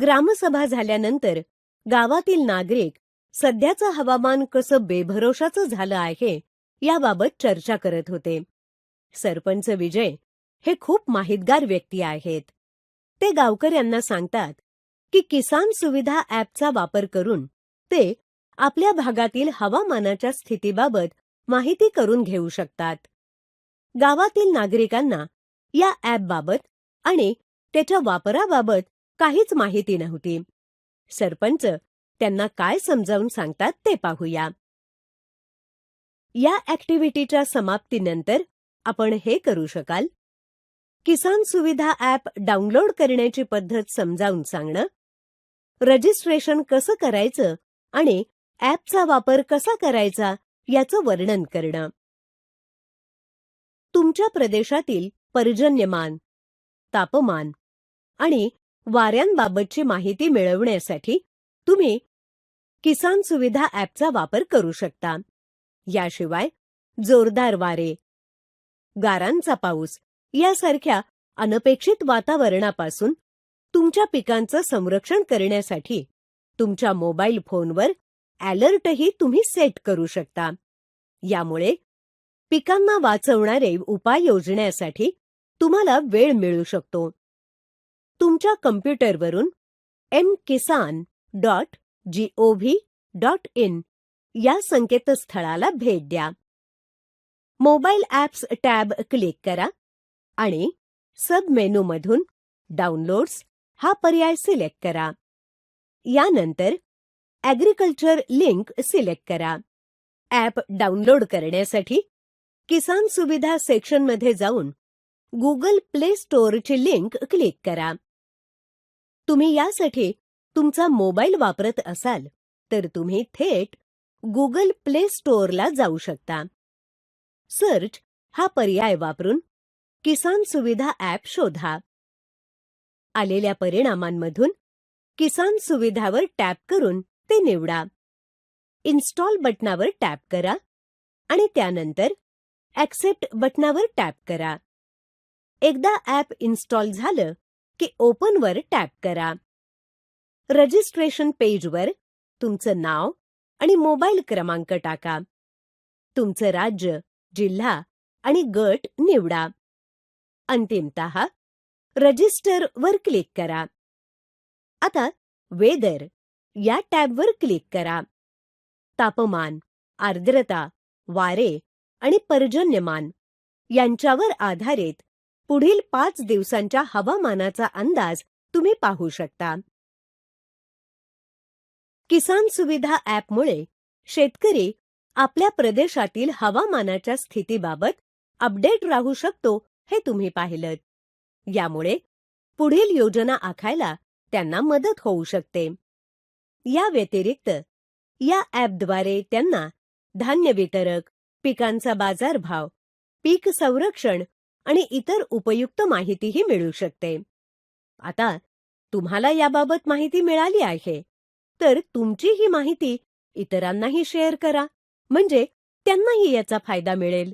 ग्रामसभा झाल्यानंतर गावातील नागरिक सध्याचं हवामान कसं बेभरोशाचं झालं आहे याबाबत चर्चा करत होते. सरपंच विजय हे खूप माहितगार व्यक्ती आहेत. ते गावकऱ्यांना सांगतात की किसान सुविधा ॲपचा वापर करून ते आपल्या भागातील हवामानाच्या स्थितीबाबत माहिती करून घेऊ शकतात. गावातील नागरिकांना या ॲपबाबत आणि त्याच्या वापराबाबत काहीच माहिती नव्हती. सरपंच त्यांना काय समजावून सांगतात ते पाहूया. या ॲक्टिव्हिटीच्या समाप्तीनंतर आपण हे करू शकाल. किसान सुविधा ॲप डाउनलोड करण्याची पद्धत समजावून सांगणं. रजिस्ट्रेशन कसं करायचं आणि ॲपचा वापर कसा करायचा याचं वर्णन करणं. तुमच्या प्रदेशातील पर्जन्यमान तापमान आणि वाऱ्यांबाबतची माहिती मिळवण्यासाठी तुम्ही किसान सुविधा ॲपचा वापर करू शकता. याशिवाय जोरदार वारे गारांचा पाऊस यासारख्या अनपेक्षित वातावरणापासून तुमच्या पिकांचं संरक्षण करण्यासाठी तुमच्या मोबाईल फोनवर अलर्टही तुम्ही सेट करू शकता. यामुळे पिकांना वाचवणारे उपाय योजण्यासाठी तुम्हाला वेळ मिळू शकतो. तुमच्या कम्प्युटरवरून M Kisan dot G O V dot in या संकेतस्थळाला भेट द्या. मोबाईल ॲप्स टॅब क्लिक करा आणि सब मेनूमधून डाउनलोड्स हा पर्याय सिलेक्ट करा. यानंतर ॲग्रिकल्चर लिंक सिलेक्ट करा. ॲप डाउनलोड करण्यासाठी किसान सुविधा सेक्शनमध्ये जाऊन गुगल प्ले स्टोअरची लिंक क्लिक करा. तुम्ही यासाठी तुमचा मोबाईल वापरत असाल तर तुम्ही थेट गुगल प्ले स्टोअरला जाऊ शकता. सर्च हा पर्याय वापरून किसान सुविधा ॲप शोधा. आलेल्या परिणामांमधून किसान सुविधावर टॅप करून ते निवडा. इन्स्टॉल बटनावर टॅप करा आणि त्यानंतर ॲक्सेप्ट बटनावर टॅप करा. एकदा ॲप इन्स्टॉल झालं की ओपनवर टॅप करा. रजिस्ट्रेशन पेजवर तुमचं नाव आणि मोबाईल क्रमांक टाका. तुमचं राज्य जिल्हा आणि गट निवडा. अंतिमतः रजिस्टर वर क्लिक करा. आता वेदर या टॅबवर क्लिक करा. तापमान आर्द्रता वारे आणि पर्जन्यमान यांच्यावर आधारित पुढील पाच दिवसांच्या हवामानाचा अंदाज तुम्ही पाहू शकता. किसान सुविधा ॲपमुळे शेतकरी आपल्या प्रदेशातील हवामानाच्या स्थितीबाबत अपडेट राहू शकतो हे तुम्ही पाहिलं यामुळे पुढील योजना आखायला त्यांना मदत होऊ शकते. या व्यतिरिक्त या ॲपद्वारे त्यांना धान्य वितरक पिकांचा बाजारभाव पीक संरक्षण आणि इतर उपयुक्त माहितीही मिळू शकते. आता तुम्हाला याबाबत माहिती मिळाली आहे. तर तुमची ही माहिती इतरांनाही शेअर करा. म्हणजे त्यांनाही याचा फायदा मिळेल.